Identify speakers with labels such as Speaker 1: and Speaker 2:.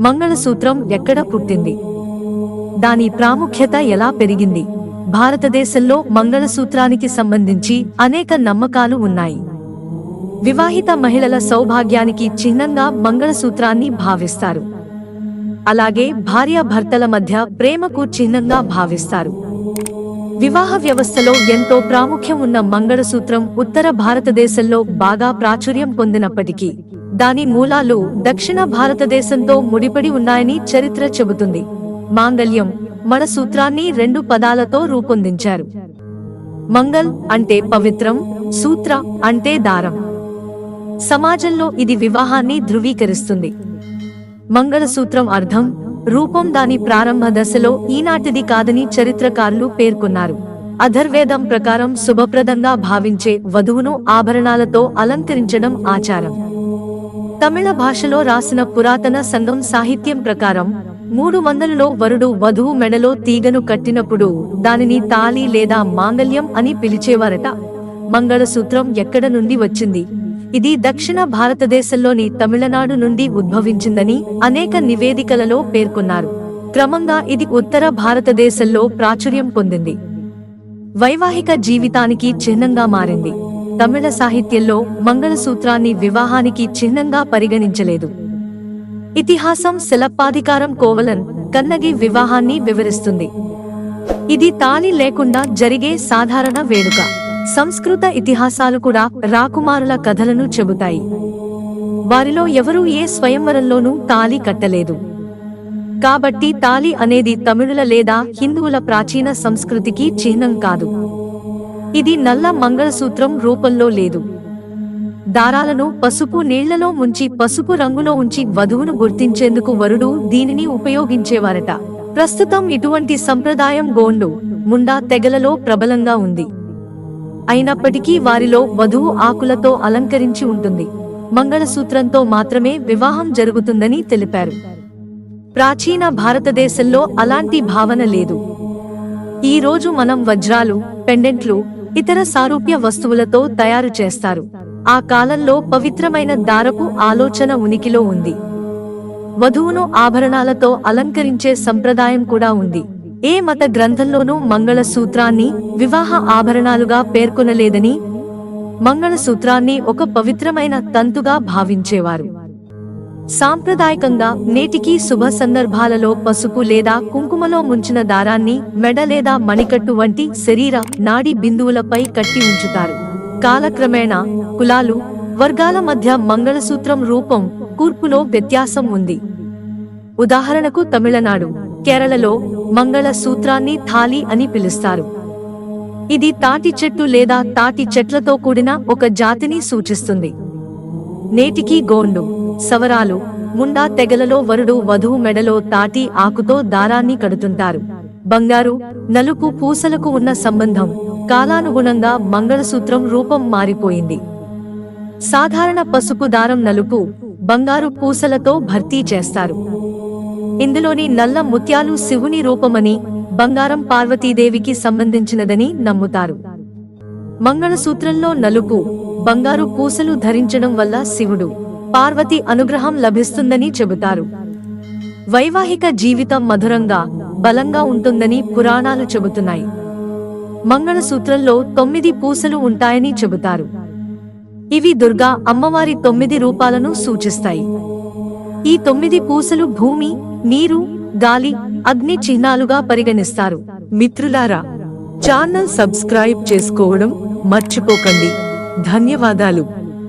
Speaker 1: మంగళసూత్రం ఎక్కడ పుట్టింది? దాని ప్రాముఖ్యత ఎలా పెరిగింది? భారతదేశంలో మంగళసూత్రానికి సంబంధించి అనేక నమ్మకాలు ఉన్నాయి. వివాహిత మహిళల సౌభాగ్యానికి చిహ్నంగా మంగళసూత్రాన్ని భావిస్తారు. అలాగే భార్యాభర్తల మధ్య ప్రేమకు చిహ్నంగా భావిస్తారు. వివాహ వ్యవస్థలో ఎంతో ప్రాముఖ్యం ఉన్న మంగళసూత్రం ఉత్తర భారతదేశంలో బాగా ప్రాచుర్యం పొందినప్పటికీ దాని మూలాలు దక్షిణ భారతదేశంతో ముడిపడి ఉన్నాయని చరిత్ర చెబుతుంది. మాంగళ్యం మన సూత్రాన్ని రెండు పదాలతో రూపొందించారు. మంగల్ అంటే పవిత్రం సూత్ర అంటే దారం. సమాజంలో ఇది వివాహాన్ని ధృవీకరిస్తుంది. మంగళసూత్రం అర్థం రూపం దాని ప్రారంభ దశలో ఈనాటిది కాదని చరిత్రకారులు పేర్కొన్నారు. అధర్వేదం ప్రకారం శుభప్రదంగా భావించే వధువును ఆభరణాలతో అలంకరించడం ఆచారం. తమిళ భాషలో రాసిన పురాతన సంఘం సాహిత్యం ప్రకారం మూడు వందలలో వరుడు వధువు మెడలో తీగను కట్టినప్పుడు దానిని తాళి లేదా మాంగల్యం అని పిలిచేవారట. మంగళసూత్రం ఎక్కడ నుండి వచ్చింది? ఇది దక్షిణ భారతదేశంలోని తమిళనాడు నుండి ఉద్భవించిందని అనేక నివేదికలలో పేర్కొన్నారు. క్రమంగా ఇది ఉత్తర భారతదేశంలో ప్రాచుర్యం పొందింది. వైవాహిక జీవితానికి చిహ్నంగా మారింది. తమిళ సాహిత్యంలో మంగళసూత్రాన్ని వివాహానికి చిహ్నంగా పరిగణించలేదు. ఇతిహాసం శిలప్పాధికారం కోవలన్ కన్నగి వివాహాన్ని వివరిస్తుంది. ఇది తాళి లేకుండా జరిగే సాధారణ వేడుక. సంస్కృత ఇతిహాసాలు కూడా రాకుమారుల కథలను చెబుతాయి. వారిలో ఎవరూ ఏ స్వయంవరంలోనూ తాళి కట్టలేదు. కాబట్టి తాళి అనేది తమిళుల లేదా హిందువుల ప్రాచీన సంస్కృతికి చిహ్నం కాదు. ఇది నల్ల మంగళసూత్రం రూపంలో లేదు. దారాలను పసుపు నీళ్ళలో ముంచి పసుపు రంగులో ఉంచి వధువును గుర్తించేందుకు వరుడు దీనిని ఉపయోగించేవారట. ప్రస్తుతం ఇటువంటి సంప్రదాయం గోండు ముండా తెగలలో ప్రబలంగా ఉంది. అయినప్పటికీ వారిలో వధువు ఆకులతో అలంకరించి ఉంటుంది. మంగళసూత్రంతో మాత్రమే వివాహం జరుగుతుందని తెలిపారు. ప్రాచీన భారతదేశంలో అలాంటి భావన లేదు. ఈ రోజు మనం వజ్రాలు పెండెంట్లు ఇతర సారూప్య వస్తువులతో తయారు చేస్తారు. ఆ కాలంలో పవిత్రమైన దారపు ఆలోచన ఉనికిలో ఉంది. వధువును ఆభరణాలతో అలంకరించే సంప్రదాయం కూడా ఉంది. ఏ మత గ్రంథంలోనూ మంగళసూత్రాన్ని వివాహ ఆభరణాలుగా పేర్కొనలేదని మంగళసూత్రాన్ని ఒక పవిత్రమైన తంతుగా భావించేవారు. సాంప్రదాయకంగా నేటికి శుభ సందర్భాలలో పసుపు లేదా కుంకుమలో ముంచిన దారాన్ని మెడ లేదా మణికట్టు వంటి శరీర నాడి బిందువులపై కట్టి ఉంచుతారు. కాలక్రమేణా కులాలు వర్గాల మధ్య మంగళసూత్రం రూపం కూర్పులో వ్యత్యాసం ఉంది. ఉదాహరణకు తమిళనాడు కేరళలో మంగళ సూత్రాన్ని థాలి అని పిలుస్తారు. ఇది తాటి చెట్టు లేదా తాటి చెట్లతో కూడిన ఒక జాతిని సూచిస్తుంది. నేటికి గోండు సవరాలు ముండా తెగలలో వరుడు వధువు మెడలో తాటి ఆకుతో దారాన్ని కడుతుంటారు. బంగారు నలుపు పూసలకు ఉన్న సంబంధం కాలానుగుణంగా మంగళసూత్రం రూపం మారిపోయింది. సాధారణ పసుపు దారం నలుపు బంగారు పూసలతో భర్తీ చేస్తారు. ఇందులోని నల్ల ముత్యాలు శివుని రూపమని బంగారం పార్వతీదేవికి సంబంధించినదని నమ్ముతారు. మంగళసూత్రంలో నలుపు బంగారు పూసలు ధరించడం వల్ల శివుడు పార్వతి అనుగ్రహం లభిస్తుందని చెబుతారు. వైవాహిక జీవితం మధురంగా బలంగా ఉంటుందని పురాణాలు చెబుతున్నాయి. మంగళసూత్రంలో తొమ్మిది పూసలు ఉంటాయని చెబుతారు. ఇవి దుర్గా అమ్మవారి తొమ్మిది రూపాలను సూచిస్తాయి. ఈ తొమ్మిది పూసలు భూమి నీరు గాలి అగ్ని చిహ్నాలుగా పరిగణిస్తారు. మిత్రులారా ఛానల్ సబ్స్క్రైబ్ చేసుకోవడం మర్చిపోకండి. ధన్యవాదాలు.